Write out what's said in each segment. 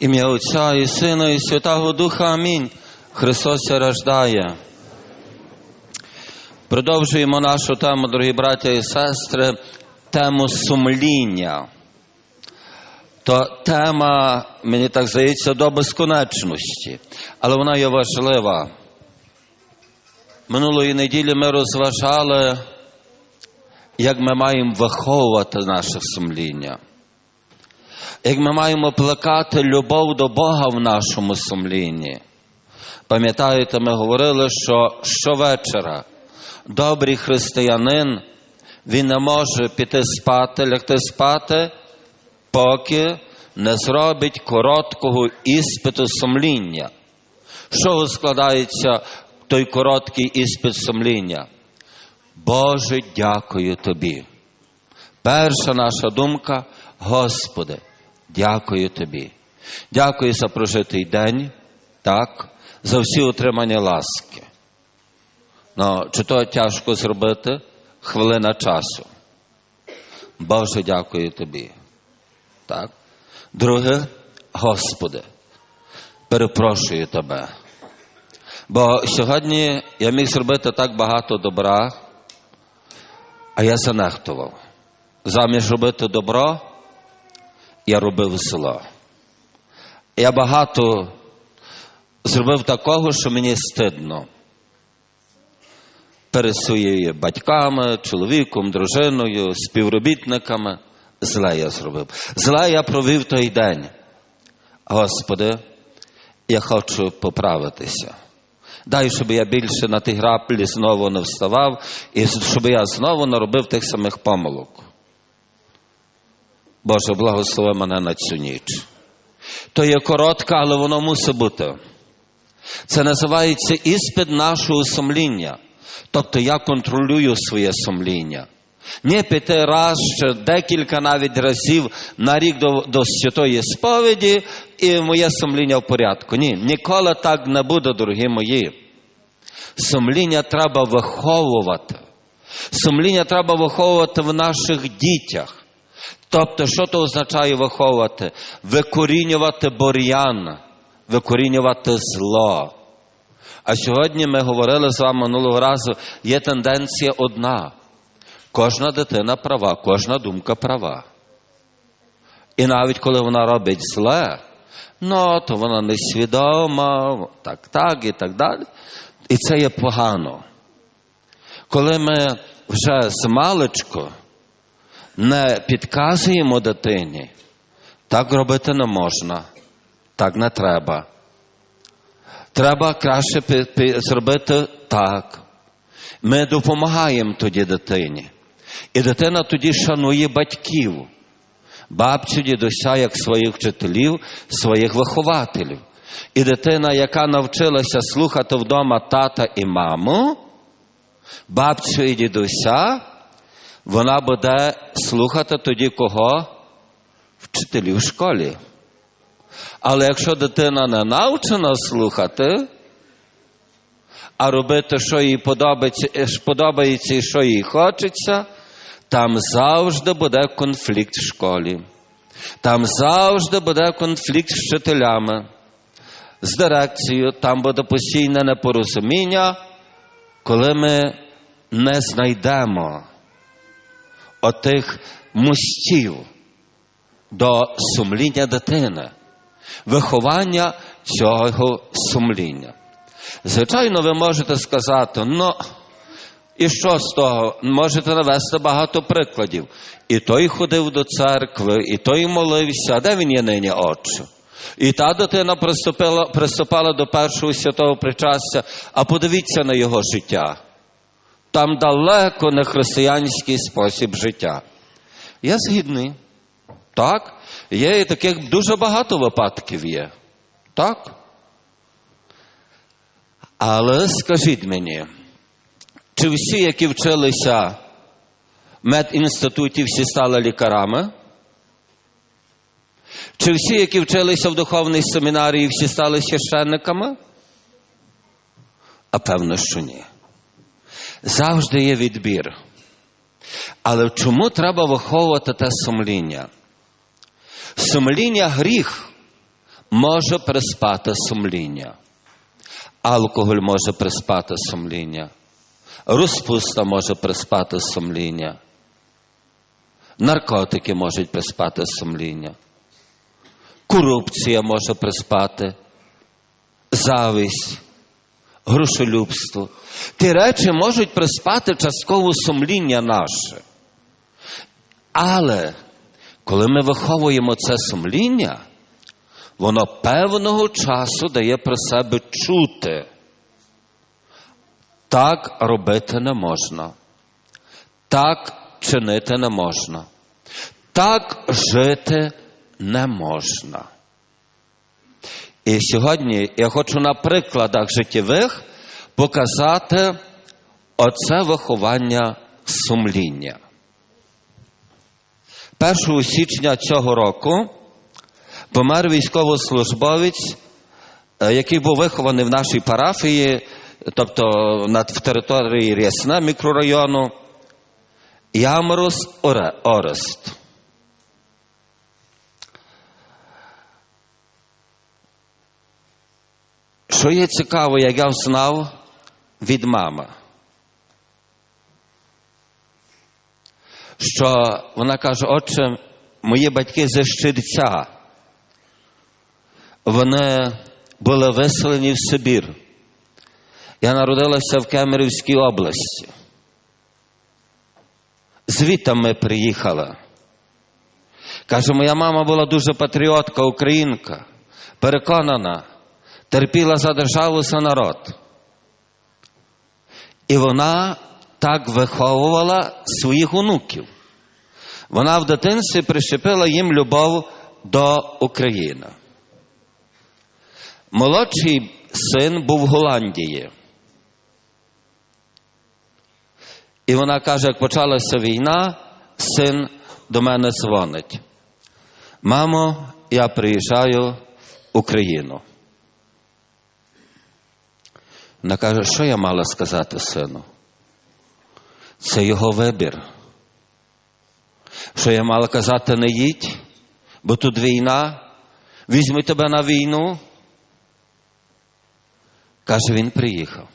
Ім'я Отця і Сина, і Святого Духа. Амінь. Христос рождає. Продовжуємо нашу тему, дорогі браття і сестри, тему сумління. То тема, мені так здається, до безконечності, але вона є важлива. Минулої неділі ми розважали, як ми маємо виховувати наше сумління як ми маємо плекати любов до Бога в нашому сумлінні. Пам'ятаєте, ми говорили, що щовечора добрий християнин, він не може піти спати, лягти спати, поки не зробить короткого іспиту сумління. Чого складається той короткий іспит сумління? Боже, дякую тобі. Перша наша думка, Господи, дякую тобі. Дякую за прожитий день, так, за всі отримання ласки. Ну, чи то тяжко зробити? Хвилина часу. Боже, дякую тобі. Так. Друге, Господи, перепрошую тебе. Бо сьогодні я міг зробити так багато добра, а я занехтував. Замість робити добро, я робив зло. Я багато зробив такого, що мені стидно. Перед своїми батьками, чоловіком, дружиною, співробітниками. Зле я зробив. Зле я провів той день. Господи, я хочу поправитися. Дай, щоб я більше на ті граплі знову не вставав, і щоб я знову не робив тих самих помилок. Боже, благослови мене на цю ніч. То є коротка, але воно мусить бути. Це називається іспит нашого сумління. Тобто я контролюю своє сумління. Не п'яти раз, ще декілька навіть разів на рік до, до святої сповіді, і моє сумління в порядку. Ні, ніколи так не буде, дорогі мої. Сумління треба виховувати. Сумління треба виховувати в наших дітях. Тобто, що то означає виховувати? Викорінювати бур'ян, викорінювати зло. А сьогодні ми говорили з вами минулого разу, є тенденція одна. Кожна дитина права, кожна думка права. І навіть коли вона робить зле, ну, то вона несвідома, так, так і так далі. І це є погано. Коли ми вже з маличку не підказуємо дитині, так робити не можна, так не треба. Треба краще зробити так. Ми допомагаємо тоді дитині. І дитина тоді шанує батьків, бабцю, дідуся, як своїх вчителів, своїх вихователів. І дитина, яка навчилася слухати вдома тата і маму, бабцю і дідуся, вона буде слухати тоді кого? Вчителів в школі. Але якщо дитина не навчена слухати, а робити, що їй подобається, подобається і що їй хочеться, там завжди буде конфлікт в школі. Там завжди буде конфлікт з вчителями, з дирекцією, там буде постійне непорозуміння, коли ми не знайдемо отих мостів до сумління дитини, виховання цього сумління. Звичайно, ви можете сказати, ну, і що з того? Можете навести багато прикладів. І той ходив до церкви, і той молився, а де він є нині отче? І та дитина приступила, приступала до першого святого причастя, а подивіться на його життя. Там далеко не християнський спосіб життя. Я згідний. Так? Є і таких дуже багато випадків є. Так? Але скажіть мені, чи всі, які вчилися в медінституті, всі стали лікарами? Чи всі, які вчилися в духовній семінарії, всі стали священниками? А певно, що ні. Завжди є відбір. Але чому треба виховувати те сумління? Сумління гріх може приспати сумління. Алкоголь може приспати сумління. Розпуста може приспати сумління. Наркотики можуть приспати сумління. Корупція може приспати, зависть, грошолюбство. Ті речі можуть приспати частково сумління наше. Але коли ми виховуємо це сумління, воно певного часу дає про себе чути. Так робити не можна. Так чинити не можна. Так жити не можна. І сьогодні я хочу на прикладах життєвих показати оце виховання сумління. 1 січня цього року помер військовослужбовець, е, який був вихований в нашій парафії, тобто в території Рясна мікрорайону, Ямрус Оре- Орест. Що є цікаво, як я знав від мами, що вона каже, отче, мої батьки зі Щирця, вони були виселені в Сибір. Я народилася в Кемерівській області. Звідти ми приїхали. Каже, моя мама була дуже патріотка, українка, переконана, терпіла за державу за народ. І вона так виховувала своїх онуків. Вона в дитинстві прищепила їм любов до України. Молодший син був в Голландії. І вона каже, як почалася війна, син до мене дзвонить. Мамо, я приїжджаю в Україну. Вона каже, що я мала сказати сину? Це його вибір. Що я мала казати, не їдь, бо тут війна, візьми тебе на війну. Каже, він приїхав.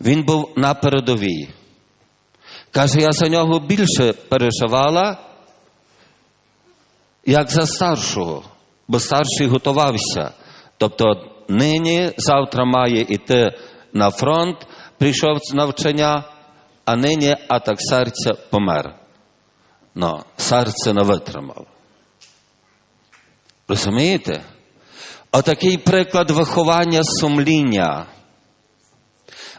Він був на передовій. Каже, я за нього більше переживала, як за старшого, бо старший готувався. Тобто нині, завтра має йти на фронт, прийшов з навчання, а нині атак серця помер. Но серце не витримало. Розумієте? Отакий приклад виховання сумління.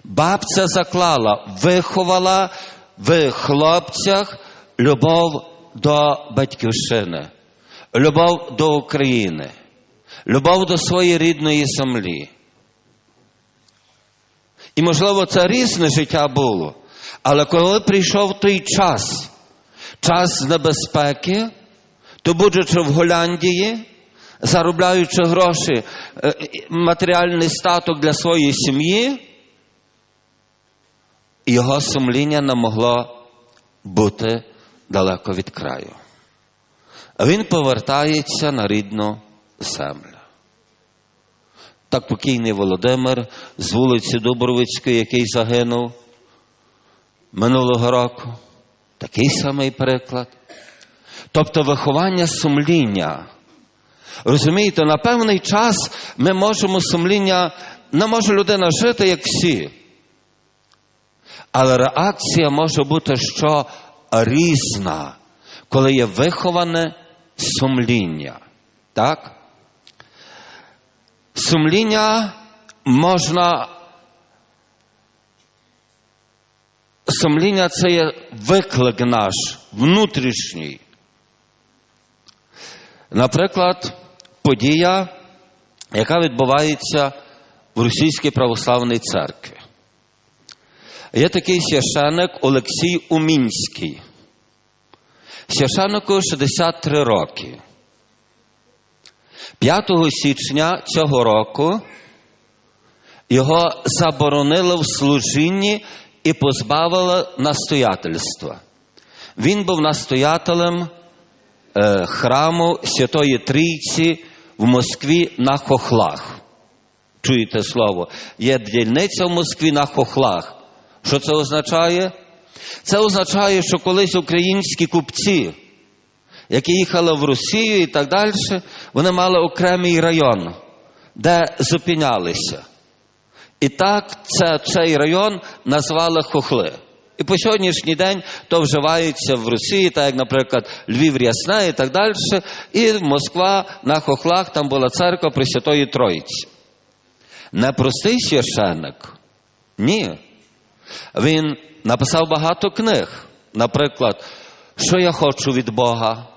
Бабця заклала, виховала в хлопцях любов до батьківщини, любов до України, любов до своєї рідної землі. І, можливо, це різне життя було. Але коли прийшов той час, час небезпеки, то будучи в Голландії, заробляючи гроші, е, матеріальний статок для своєї сім'ї, його сумління не могло бути далеко від краю. А він повертається на рідну землю. Так покійний Володимир з вулиці Дубровицької, який загинув минулого року. Такий самий приклад. Тобто виховання сумління. Розумієте, на певний час ми можемо сумління, не може людина жити, як всі. Але реакція може бути що різна, коли є виховане сумління. Так? Сумління можна. Сумління це є виклик наш внутрішній. Наприклад, подія, яка відбувається в Російській православній церкві. Є такий священик Олексій Умінський. Священнику 63 роки. 5 січня цього року його заборонили в служінні і позбавили настоятельства. Він був настоятелем е, храму Святої Трійці в Москві на хохлах. Чуєте слово? Є дільниця в Москві на хохлах. Що це означає? Це означає, що колись українські купці, які їхали в Росію і так далі, вони мали окремий район, де зупинялися. І так це, цей район назвали хохли. І по сьогоднішній день то вживається в Росії, так як, наприклад, Львів Рясне і так далі. І Москва на хохлах там була церква Пресвятої Троїці. Не простий священник. Ні. Він написав багато книг. Наприклад, що я хочу від Бога,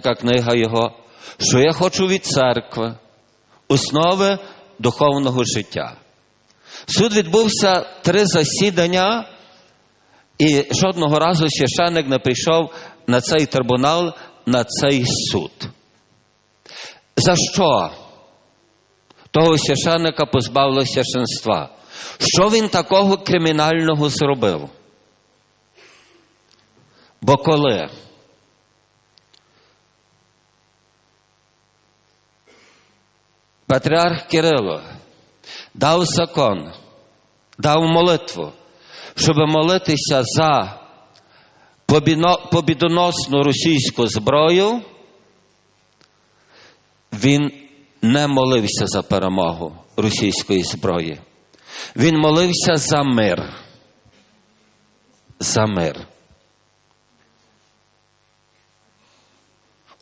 така книга його, що я хочу від церкви, основи духовного життя. Суд відбувся три засідання, і жодного разу священник не прийшов на цей трибунал, на цей суд. За що? Того священника позбавили священства. Що він такого кримінального зробив? Бо коли патріарх Кирило дав закон, дав молитву, щоб молитися за побідоносну російську зброю, він не молився за перемогу російської зброї. Він молився за мир. За мир.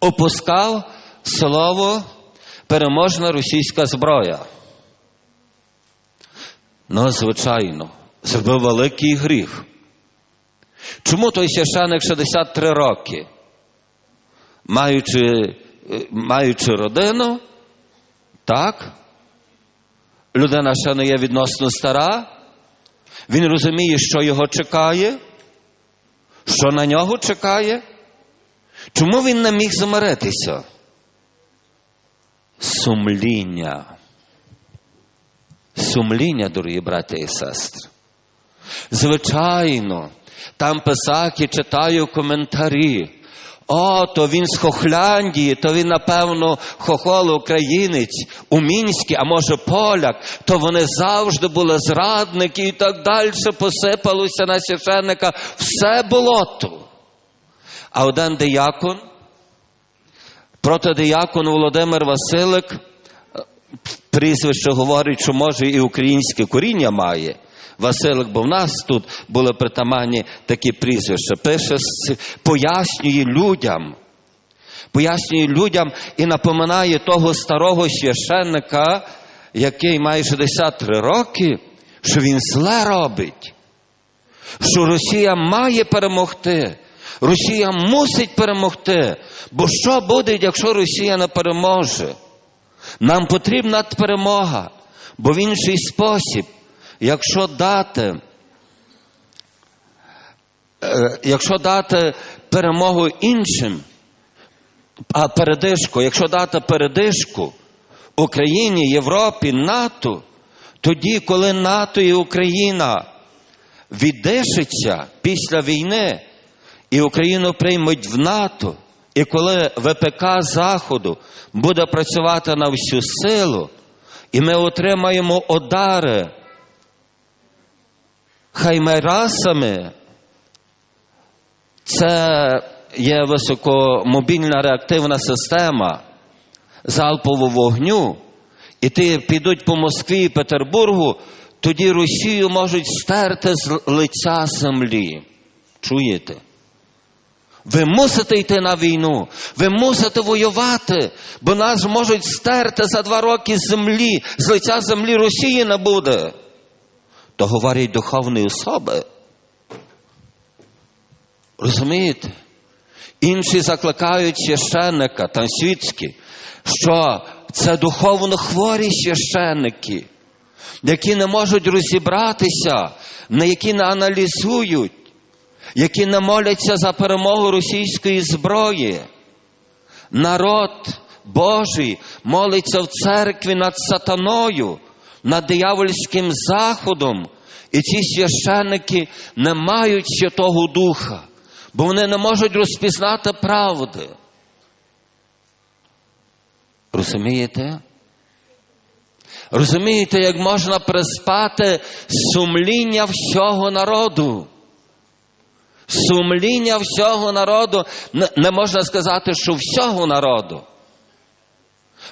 Опускав слово переможна російська зброя. Ну, звичайно, зробив великий гріх. Чому той священик 63 роки, маючи, е, маючи родину, так, людина ще не є відносно стара, він розуміє, що його чекає, що на нього чекає. Чому він не міг замиритися? Сумління. Сумління, дорогі брати і сестри. Звичайно, там писаки читаю коментарі. О, то він з Хохляндії, то він, напевно, хохол українець у Мінській, а може поляк, то вони завжди були зрадники і так далі посипалося на священника все болото. А один диякон, протидиякон Володимир Василик, е, прізвище говорить, що може і українське коріння має. Василик, бо в нас тут були притаманні такі прізвища. Пише, пояснює людям, пояснює людям і напоминає того старого священника, який має 63 роки, що він зле робить, що Росія має перемогти. Росія мусить перемогти. Бо що буде, якщо Росія не переможе? Нам потрібна перемога, бо в інший спосіб, якщо дати, е, якщо дати перемогу іншим, а передишку, якщо дати передишку Україні, Європі, НАТО, тоді, коли НАТО і Україна віддишиться після війни, і Україну приймуть в НАТО, і коли ВПК Заходу буде працювати на всю силу, і ми отримаємо удари хаймерасами, це є високомобільна реактивна система залпового вогню, і ти підуть по Москві і Петербургу, тоді Росію можуть стерти з лиця землі. Чуєте? Ви мусите йти на війну, ви мусите воювати, бо нас можуть стерти за два роки землі, з лиця землі Росії не буде. То говорять духовні особи. Розумієте? Інші закликають священника, там світські, що це духовно хворі священники, які не можуть розібратися, які не аналізують, які не моляться за перемогу російської зброї. Народ Божий молиться в церкві над сатаною, над диявольським заходом. І ці священники не мають Святого Духа, бо вони не можуть розпізнати правди. Розумієте? Розумієте, як можна приспати сумління всього народу? Сумління всього народу не, можна сказати, що всього народу.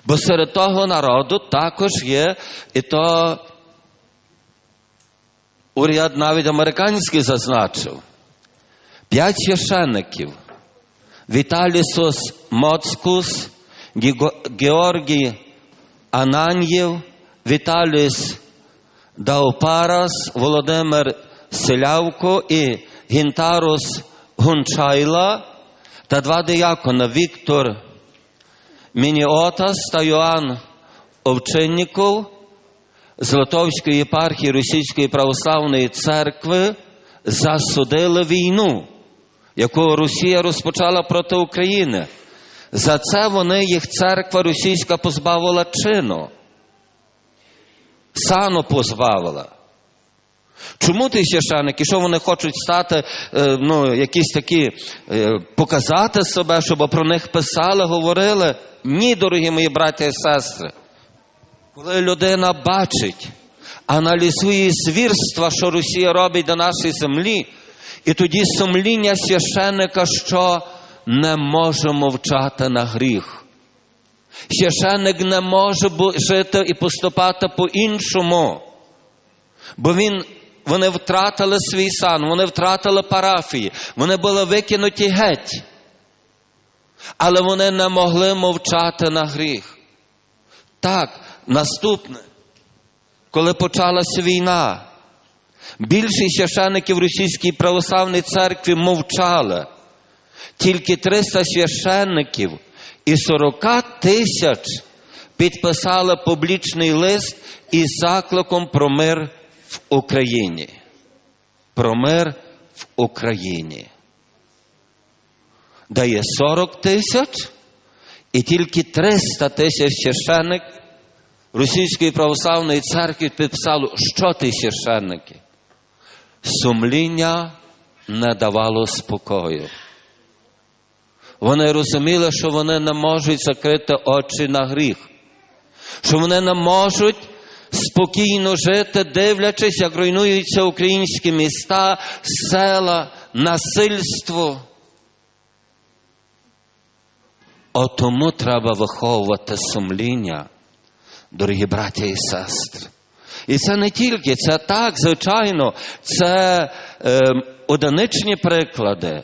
Бо серед того народу також є і то уряд навіть американський зазначив. П'ять священників. Віталісос Моцкус, Георгій Ананьєв, Віталіс Даупарас, Володимир Селявко і Гінтарус Гунчайла та два диякона Віктор Мініотас та Йоанн Овчинніков з Литовської єпархії Російської православної церкви засудили війну, яку Росія розпочала проти України. За це вони їх церква російська позбавила чину. Сану позбавила. Чому ті священники, що вони хочуть стати, е, ну, якісь такі, е, показати себе, щоб про них писали, говорили? Ні, дорогі мої браті і сестри. Коли людина бачить, аналізує звірства, що Росія робить на нашій землі, і тоді сумління священника, що не може мовчати на гріх. Священник не може жити і поступати по-іншому. Бо він, вони втратили свій сан, вони втратили парафії, вони були викинуті геть. Але вони не могли мовчати на гріх. Так, наступне, коли почалася війна, більшість священиків Російської православної церкви мовчали. Тільки 300 священників і 40 тисяч підписали публічний лист із закликом про мир в Україні. Про мир в Україні. Дає 40 тисяч і тільки 300 тисяч священник Російської православної церкви підписало, що ті священники. Сумління не давало спокою. Вони розуміли, що вони не можуть закрити очі на гріх, що вони не можуть спокійно жити, дивлячись, як руйнуються українські міста, села, насильство. От тому треба виховувати сумління, дорогі браття і сестри. І це не тільки, це так, звичайно, це е, одиничні приклади.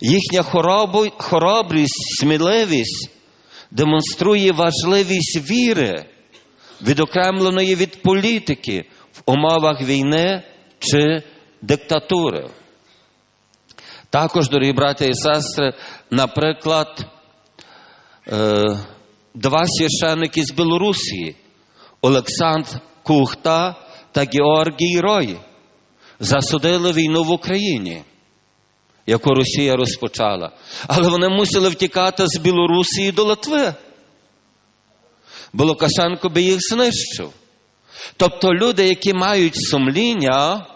Їхня хоробу, хоробрість, сміливість демонструє важливість віри, відокремленої від політики в умовах війни чи диктатури. Також, дорогі браті і сестри, наприклад, е, два священники з Білорусі Олександр Кухта та Георгій Рой засудили війну в Україні яку Росія розпочала. Але вони мусили втікати з Білорусі до Литви. Бо би їх знищив. Тобто люди, які мають сумління,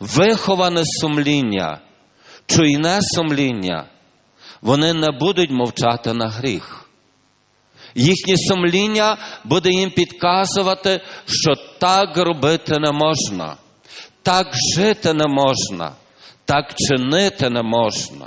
виховане сумління, чуйне сумління, вони не будуть мовчати на гріх. Їхнє сумління буде їм підказувати, що так робити не можна, так жити не можна так чинити не можна.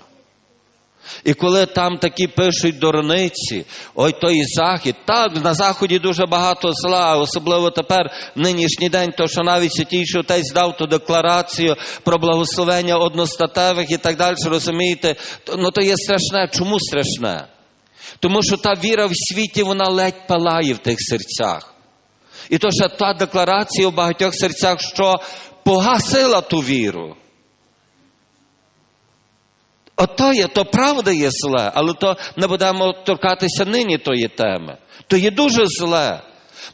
І коли там такі пишуть дурниці, ой той захід, так, на заході дуже багато зла, особливо тепер в нинішній день, то що навіть святійший отець дав ту декларацію про благословення одностатевих і так далі, розумієте, ну то є страшне. Чому страшне? Тому що та віра в світі, вона ледь палає в тих серцях. І то, що та декларація в багатьох серцях, що погасила ту віру. Ото є, то правда є зле, але то не будемо торкатися нині тої теми. То є дуже зле.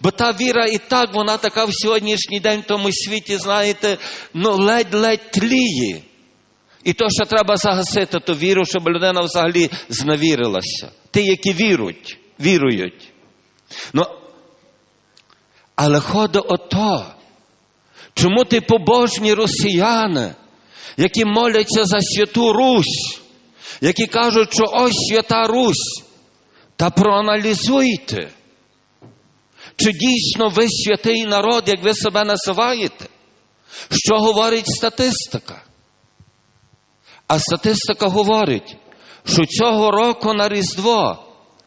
Бо та віра і так, вона така в сьогоднішній день в тому світі, знаєте, ну ледь-ледь тліє. І то, що треба загасити ту віру, щоб людина взагалі зневірилася. Ті, які вірують, вірують. Ну, але ходить ото. Чому ти побожні росіяни? Які моляться за святу Русь, які кажуть, що ось свята Русь. Та проаналізуйте, чи дійсно ви святий народ, як ви себе називаєте? Що говорить статистика? А статистика говорить, що цього року на Різдво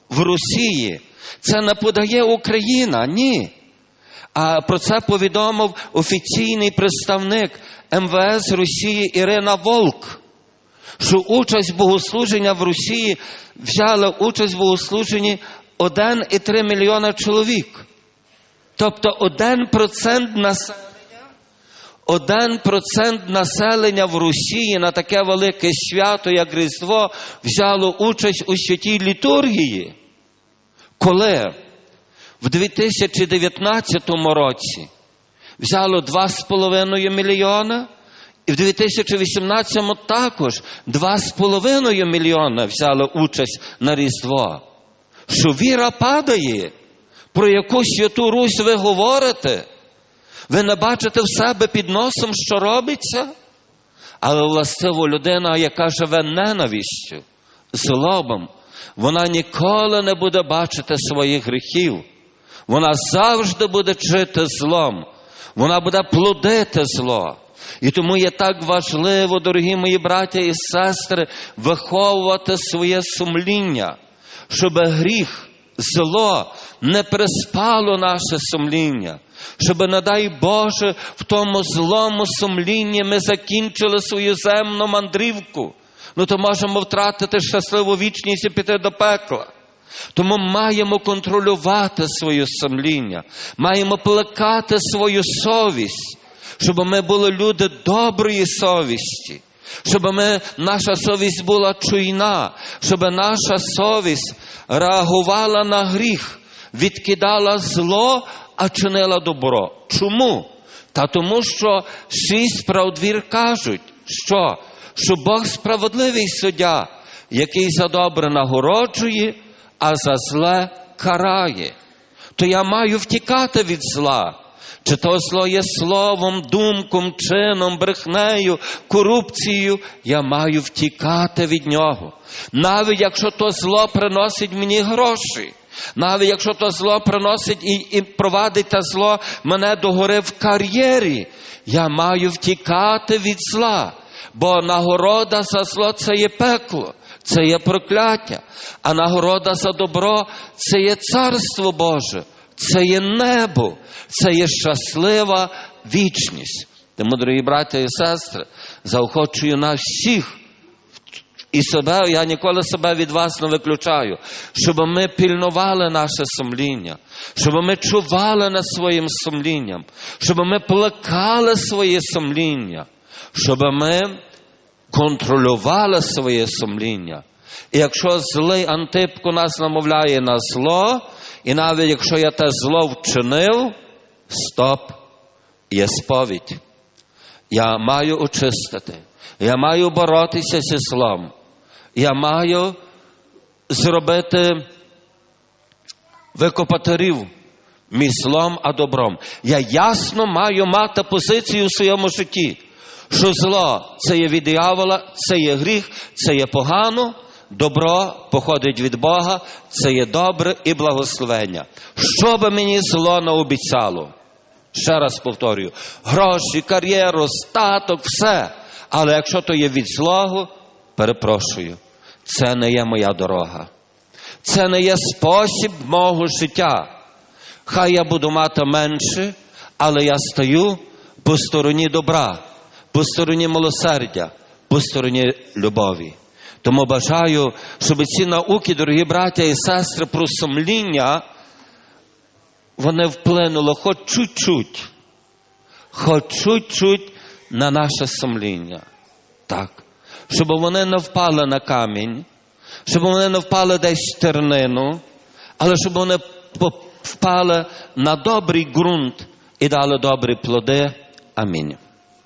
в Росії це не подає Україна, ні. А про це повідомив офіційний представник МВС Росії Ірина Волк, що участь богослуження в Росії взяла участь в богослуженні 1,3 мільйона чоловік. Тобто 1% населення, 1% населення в Росії на таке велике свято, як Різдво, взяло участь у святій літургії. Коли в 2019 році взяло 2,5 мільйона, і в 2018-му також 2,5 мільйона взяло участь на Різдво. Що віра падає, про яку святу Русь ви говорите? Ви не бачите в себе під носом, що робиться? Але властиво людина, яка живе ненавистю, злобом, вона ніколи не буде бачити своїх гріхів. Вона завжди буде жити злом. Вона буде плодити зло. І тому є так важливо, дорогі мої браття і сестри, виховувати своє сумління, щоб гріх, зло не приспало наше сумління, щоб, не дай Боже, в тому злому сумлінні ми закінчили свою земну мандрівку. Ну то можемо втратити щасливу вічність і піти до пекла. Тому маємо контролювати своє сумління, маємо плекати свою совість, щоб ми були люди доброї совісті, щоб ми, наша совість була чуйна, щоб наша совість реагувала на гріх, відкидала зло, а чинила добро. Чому? Та тому, що шість правдвір кажуть, що, що Бог справедливий суддя, який за добре нагороджує, а за зле карає. То я маю втікати від зла. Чи то зло є словом, думком, чином, брехнею, корупцією, я маю втікати від нього. Навіть якщо то зло приносить мені гроші, навіть якщо то зло приносить і, і провадить те зло мене до гори в кар'єрі, я маю втікати від зла, бо нагорода за зло це є пекло. Це є прокляття, а нагорода за добро це є царство Боже, це є небо, це є щаслива вічність. Тому, дорогі браття і сестри, заохочую нас всіх і себе, я ніколи себе від вас не виключаю, щоб ми пільнували наше сумління, щоб ми чували над своїм сумлінням, щоб ми плекали своє сумління, щоб ми контролювали своє сумління. І якщо злий Антипко нас намовляє на зло, і навіть якщо я те зло вчинив, стоп, є сповідь. Я маю очистити, я маю боротися зі злом, я маю зробити викопати рів між злом а добром. Я ясно маю мати позицію у своєму житті що зло це є від диявола, це є гріх, це є погано, добро походить від Бога, це є добре і благословення. Що би мені зло не обіцяло? Ще раз повторюю: гроші, кар'єру, статок, все. Але якщо то є від злого, перепрошую, це не є моя дорога. Це не є спосіб мого життя. Хай я буду мати менше, але я стою по стороні добра по стороні милосердя, по стороні любові. Тому бажаю, щоб ці науки, дорогі браття і сестри, про сумління, вони вплинули хоч чуть-чуть, хоч чуть-чуть на наше сумління. Так. Щоб вони не впали на камінь, щоб вони не впали десь в тернину, але щоб вони впали на добрий ґрунт і дали добрі плоди. Амінь.